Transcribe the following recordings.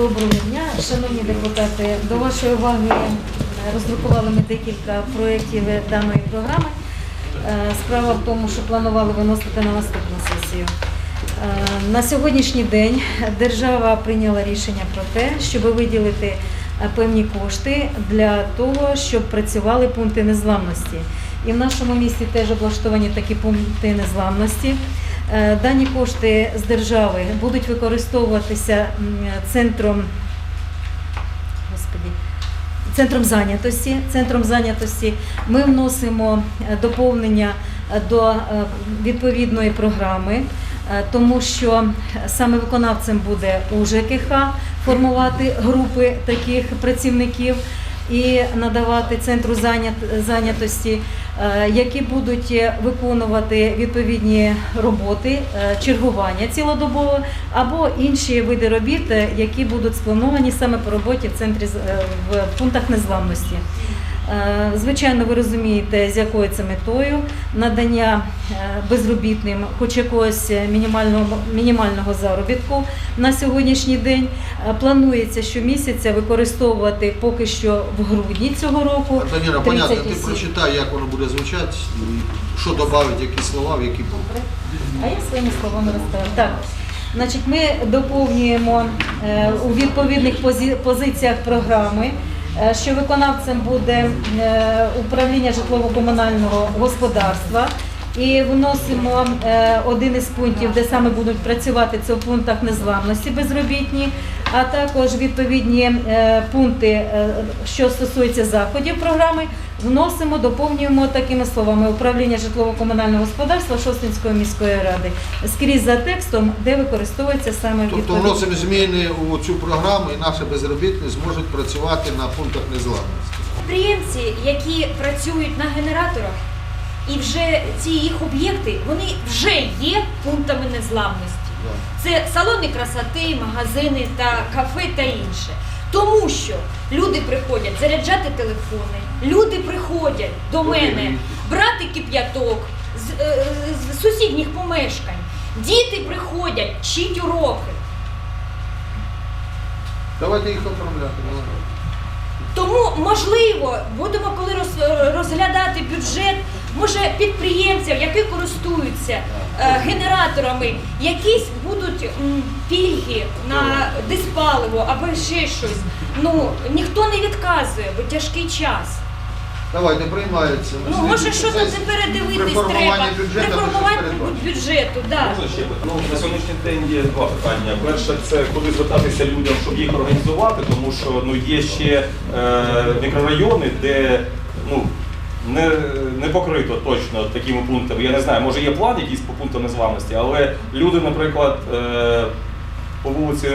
Доброго дня, шановні депутати. До вашої уваги е, роздрукували ми декілька проєктів даної програми. Е, Справа в тому, що планували виносити на наступну сесію. Е, На сьогоднішній день держава прийняла рішення про те, щоб виділити певні кошти для того, щоб працювали пункти незламності. І в нашому місті теж облаштовані такі пункти незламності. Е, Дані кошти з держави будуть використовуватися центром, господі, центром зайнятості. Центром зайнятості ми вносимо е, доповнення е, до відповідної програми, тому що саме виконавцем буде у ЖКХ формувати групи таких працівників і надавати центру зайнятості, які будуть е, виконувати відповідні роботи, е, чергування цілодобово або інші види робіт, е, які будуть сплановані саме по роботі в центрі е, в пунктах незламності. Е, Звичайно, ви розумієте, з якою це метою надання е, безробітним хоч якогось мінімального, мінімального заробітку на сьогоднішній день. Е, Планується щомісяця використовувати поки що в грудні цього року. Даніна, 30 понятно, ти прочитай, як воно буде звучати, що додавить, які слова, в які пункти. А я своїми словами розставила. Так. Значить, ми доповнюємо е, у відповідних позиціях програми, е, що виконавцем буде управління житлово-комунального господарства. І вносимо е, один із пунктів, де саме будуть працювати це в пунктах незламності безробітні, а також відповідні е, пункти, е, що стосуються заходів програми, вносимо, доповнюємо такими словами управління житлово-комунального господарства Шостинської міської ради скрізь за текстом, де використовується саме Тобто відповідні- вносимо зміни у цю програму і наші безробітні зможуть працювати на пунктах незламності. Підприємці, які працюють на генераторах, і вже ці їх об'єкти, вони вже є пунктами незламності. Це салони красоти, магазини та кафе та інше. Тому що люди приходять заряджати телефони, люди приходять до мене брати кип'яток з, е, з сусідніх помешкань. Діти приходять вчить уроки. Давайте їх оформляти. Тому, можливо, будемо розглядати бюджет, може підприємців, які користуються е, генераторами, якісь будуть м, пільги на диспаливо або ще щось. Ну ніхто не відказує, бо тяжкий час. Давайте, приймається. Ну може щось Це це передивитись при формуванні треба. бюджету При ми щось передбачимо. бюджету, да. Можна ще ну, на сьогоднішній день є два питання. Перше, це куди звертатися людям, щоб їх організувати, тому що ну є ще е, мікрорайони, де ну не, не покрито точно такими пунктами. Я не знаю, може є план якийсь по пунктам незламності, але люди, наприклад, е, по вулиці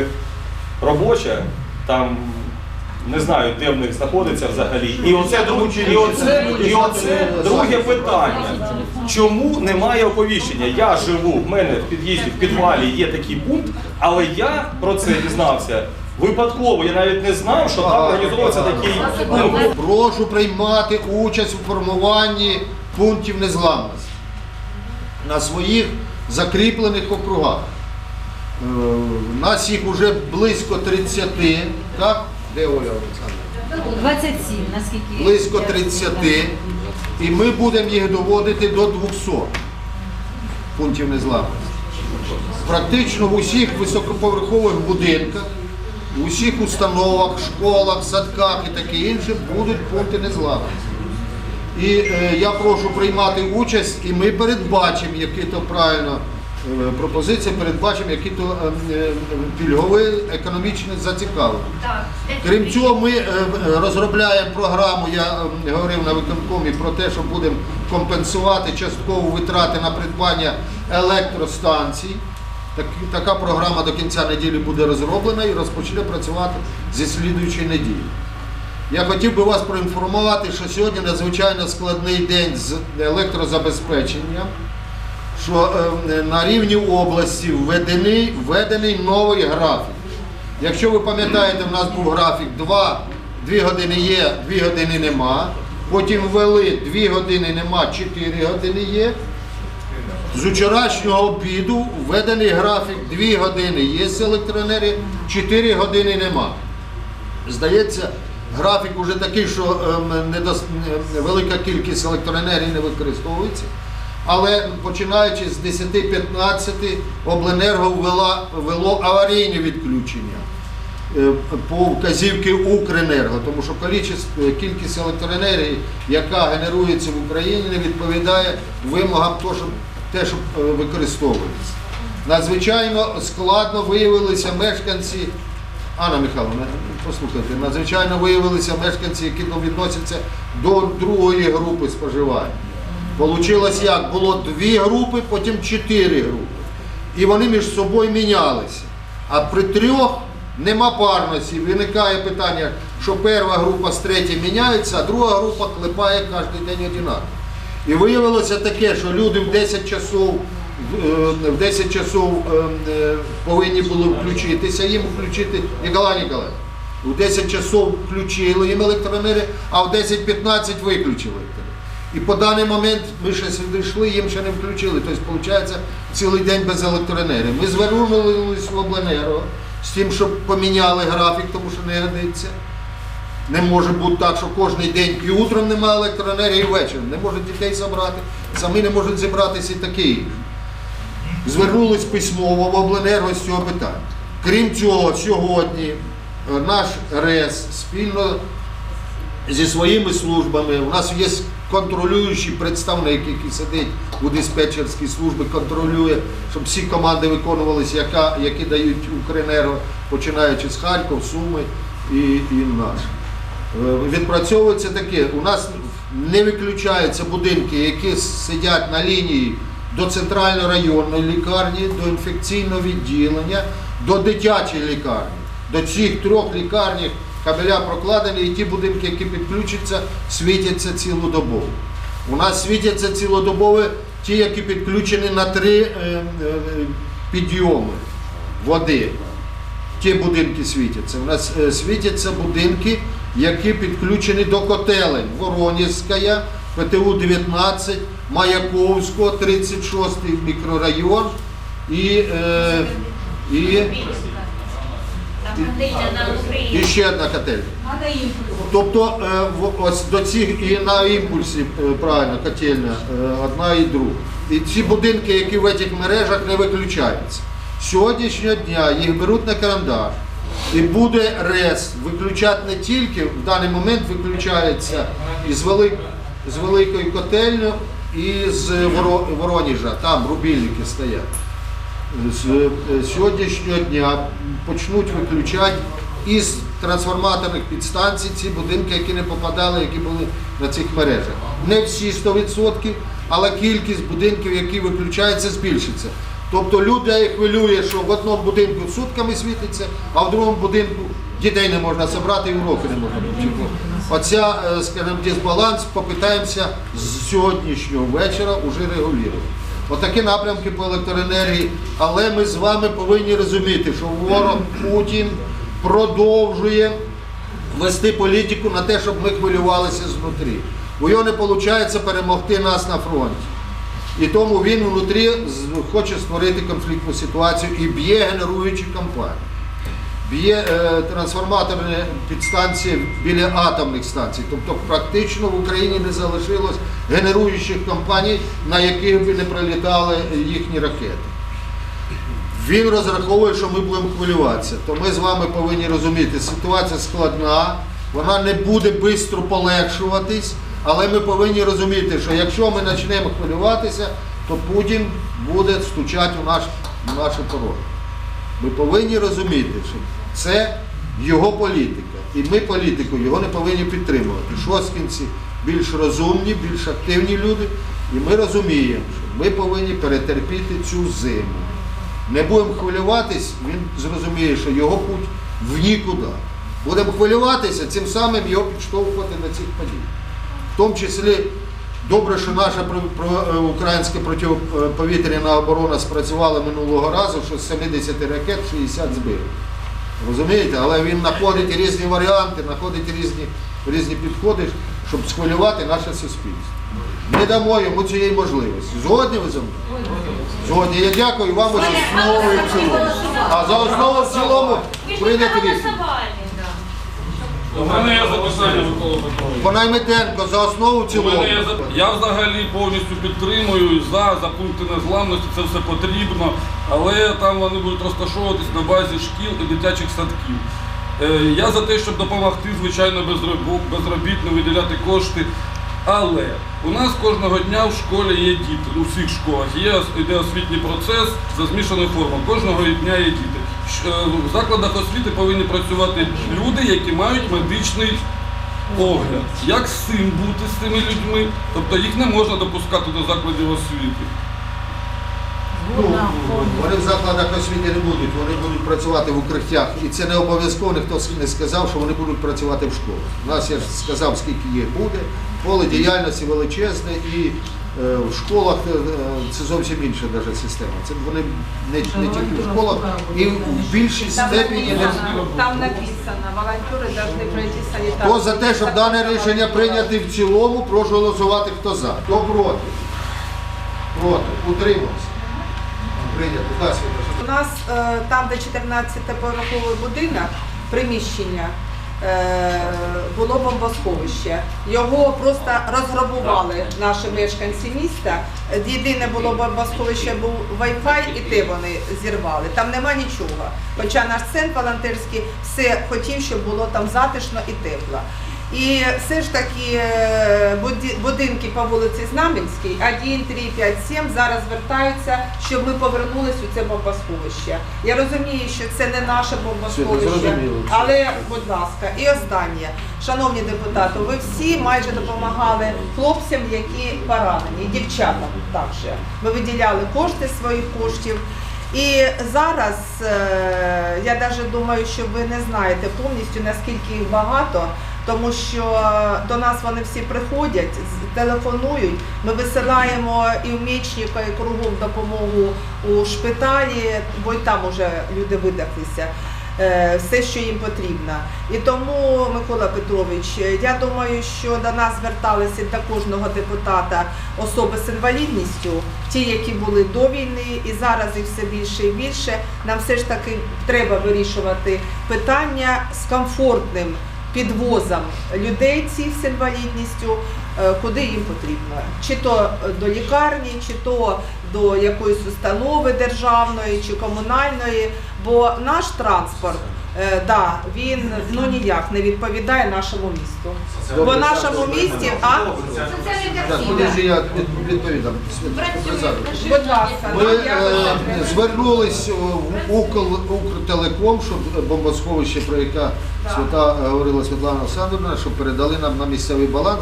робоча, там. Не знаю, де в них знаходиться взагалі. І оце, і оце, і оце друге питання. Чому немає оповіщення? Я живу, в мене в під'їзді, в підвалі є такий пункт, але я про це дізнався випадково. Я навіть не знав, що там організовується такий. Ну, Прошу приймати участь у формуванні пунктів незламності на своїх закріплених округах. Е, У нас їх вже близько 30, так? Де Оля Олександровна? 27, наскільки Близько 30. І ми будемо їх доводити до 200 пунктів незламності. Практично в усіх високоповерхових будинках, в усіх установах, школах, садках і таке інше будуть пункти незламності. І е, я прошу приймати участь, і ми передбачимо, які то правильно е, пропозиції, передбачимо, які то е, е, пільгові економічні зацікавлення. Крім цього, ми е, розробляємо програму, я е, говорив на виконкомі про те, що будемо компенсувати частково витрати на придбання електростанцій. Так, така програма до кінця неділі буде розроблена і розпочне працювати зі слідуючої неділі. Я хотів би вас проінформувати, що сьогодні надзвичайно складний день з електрозабезпеченням, що е, на рівні області введений, введений новий графік. Якщо ви пам'ятаєте, в нас був графік 2, 2 години є, 2 години нема. Потім ввели 2 години нема, 4 години є. З вчорашнього обіду введений графік 2 години є електроенергії, 4 години нема. Здається, графік уже такий, що ем, недос- велика кількість електроенергії не використовується. Але починаючи з 10-15 обленерго ввела, ввело аварійне відключення е, по вказівки Укренерго, тому що кількість, кількість електроенергії, яка генерується в Україні, не відповідає вимогам того, щоб те, що е, використовується. Надзвичайно складно виявилися мешканці. Анна Михайловна, послухайте, надзвичайно виявилися мешканці, які відносяться до другої групи споживання. Получилось як? Було дві групи, потім чотири групи. І вони між собою мінялися. А при трьох нема парності. Виникає питання, що перша група з третьою міняється, а друга група клепає кожен день одинаково. І виявилося таке, що люди в 10 часов, е, в 10 часов е, е, повинні були включитися, їм включити Ніколай Ніколаєвич. У 10 часов включили їм електроенергію, а в 10-15 виключили. І по даний момент ми ще сюди йшли, їм ще не включили. Тобто, виходить, цілий день без електроенергії. Ми звернулися в обленерго з тим, щоб поміняли графік, тому що не годиться. Не може бути так, що кожен день і утром немає електроенергії, і ввечері. Не можуть дітей забрати, самі не можуть зібратися і таке інше. Звернулись письмово в обленерго з цього питання. Крім цього, сьогодні е, наш РЕС спільно зі своїми службами. У нас є контролюючий представник, який сидить у диспетчерській службі, контролює, щоб всі команди виконувалися, які дають Укренерго, починаючи з Харків, Суми і, і наш. Е, Відпрацьовується таке. У нас не виключаються будинки, які сидять на лінії до центральної районної лікарні, до інфекційного відділення, до дитячої лікарні. До цих трьох лікарнях кабеля прокладені, і ті будинки, які підключаться, світяться цілодобово. У нас світяться цілодобово ті, які підключені на три е, е, підйоми води. Ті будинки світяться. У нас світяться будинки, які підключені до котелень. Воронівська, ПТУ 19, Маяковського, 36 мікрорайон і, е, і, і ще одна котельня. Тобто е, ось до цих і на імпульсі, е, правильно, котельня, е, одна і друга. І ці будинки, які в цих мережах не виключаються. Сьогоднішнього дня їх беруть на карандаш. І буде РЕС виключати не тільки, в даний момент виключається із з великої котельні і з Воро- Вороніжа, там рубільники стоять з е, сьогоднішнього дня почнуть виключати із трансформаторних підстанцій ці будинки, які не попадали, які були на цих мережах. Не всі 100%, але кількість будинків, які виключаються, збільшиться. Тобто людей хвилює, що в одному будинку сутками світиться, а в другому будинку дітей не можна зібрати і уроки не можна почути. Оця, е, скажімо, дисбаланс попитаємося з сьогоднішнього вечора вже регулювати. Отакі напрямки по електроенергії, але ми з вами повинні розуміти, що ворог Путін продовжує вести політику на те, щоб ми хвилювалися знутрі. У його не виходить перемогти нас на фронті. І тому він внутрі хоче створити конфліктну ситуацію і б'є генеруючі компанії. Б'є е, трансформаторні підстанції біля атомних станцій. Тобто практично в Україні не залишилось генеруючих компаній, на яких би не прилітали їхні ракети. Він розраховує, що ми будемо хвилюватися. То ми з вами повинні розуміти, ситуація складна, вона не буде швидко полегшуватись, але ми повинні розуміти, що якщо ми почнемо хвилюватися, то Путін буде стучати у наш, у наші пороги. Ми повинні розуміти, що це його політика. І ми політику його не повинні підтримувати. Шосткінці більш розумні, більш активні люди. І ми розуміємо, що ми повинні перетерпіти цю зиму. Не будемо хвилюватись, він зрозуміє, що його путь в нікуди. Будемо хвилюватися, цим самим його підштовхувати до цих подій. В тому числі добре, що наша е, українська протиповітряна оборона спрацювала минулого разу, що з 70 ракет 60 збили. Розумієте? Але він знаходить різні варіанти, знаходить різні, різні підходи, щоб схвилювати наше суспільство. Не дамо йому цієї можливості. Згодні ви за мною? Згодні. Я дякую вам за основу і в цілому. А за основу в цілому прийняти рішення. У мене є запитання, Микола Петрович. Понайметенко за основу в У цілому. мене є зап- Я взагалі повністю підтримую за, за пункти незламності, це все потрібно, але там вони будуть розташовуватись на базі шкіл і дитячих садків. Е, Я за те, щоб допомогти, звичайно, безробітно виділяти кошти. Але у нас кожного дня в школі є діти, у всіх школах є ос- іде освітній процес за змішаною формою. Кожного дня є діти. Е, В закладах освіти повинні працювати люди, які мають медичний огляд. Як з цим бути з цими людьми? Тобто їх не можна допускати до закладів освіти. Ну, вони в закладах освіти не будуть, вони будуть працювати в укриттях. І це не обов'язково, ніхто не сказав, що вони будуть працювати в школах. У нас я ж сказав, скільки їх буде. Поле діяльності величезне і в школах е, це зовсім інша даже система. Це вони не, не тільки в школах, і в більшій Там степені не написано, там написано, волонтери повинні пройти санітарну. Хто за те, щоб дане рішення прийняти в цілому, прошу голосувати. Хто за? Хто проти? Проти. Утримався. Прийнято. Да, У нас е, там, де 14-поверховий будинок, приміщення, е, було бомбосховище. Його просто розграбували наші мешканці міста. Єдине було бомбосховище був Wi-Fi і те вони зірвали. Там нема нічого. Хоча наш центр волонтерський все хотів, щоб було там затишно і тепло. І все ж таки е, будинки по вулиці Знаменській 1, 3, 5, 7 зараз звертаються, щоб ми повернулись у це бомбосховище. Я розумію, що це не наше бомбосховище, але будь ласка, і останнє, шановні депутати, ви всі майже допомагали хлопцям, які поранені, дівчатам також. Ми виділяли кошти своїх коштів. І зараз е, я навіть думаю, що ви не знаєте повністю наскільки їх багато, тому що до нас вони всі приходять, телефонують. Ми висилаємо і в Мечника, і кругом допомогу у шпиталі, бо й там уже люди видихлися. е, Все, що їм потрібно. І тому, Микола Петрович, я думаю, що до нас зверталися до кожного депутата особи з інвалідністю, ті, які були до війни, і зараз їх все більше і більше. Нам все ж таки треба вирішувати питання з комфортним підвозом людей цих з інвалідністю, е, куди їм потрібно. Чи то до лікарні, чи то до якоїсь установи державної чи комунальної, бо наш транспорт. Е, Да, він ну ніяк не відповідає нашому місту. Бо в нашому місті, а? Так, подожди, я від- відповідам. Будь ласка, Ми нам як е, звернулись в Укл, Укртелеком, щоб бомбосховище, про яке свята е, говорила Світлана Олександровна, щоб передали нам на місцевий баланс,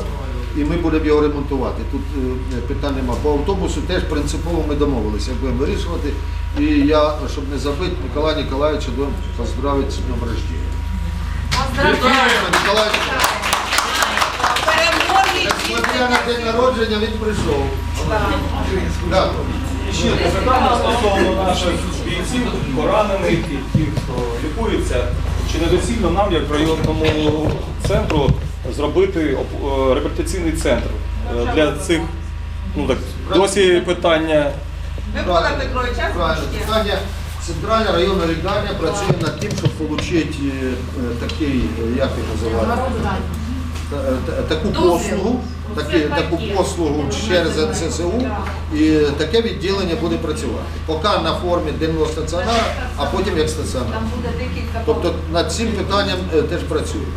і ми будемо його ремонтувати. Тут е, питань нема. По автобусу теж принципово ми домовилися, як будемо вирішувати. І я, щоб не забити, Миколая Ніколаєвича будемо поздравити з днем Ніколай. перемоги Несмотря на день народження, він прийшов. Так. Ще запитання стосовно наших бійців, поранених і тих, хто лікується. Чи недоцільно нам, як районному центру, зробити е, реабілітаційний центр е, для цих, ну так, досі питання. Микола Петрович, Правильно. Питання. Центральна районна лікарня працює над тим, щоб отримати такий, е, як його називають, Та- та- таку послугу, такі, таку послугу через НССУ, і таке відділення буде працювати. Поки на формі денного стаціонара, а потім як стаціонар. Тобто над цим питанням теж працюємо.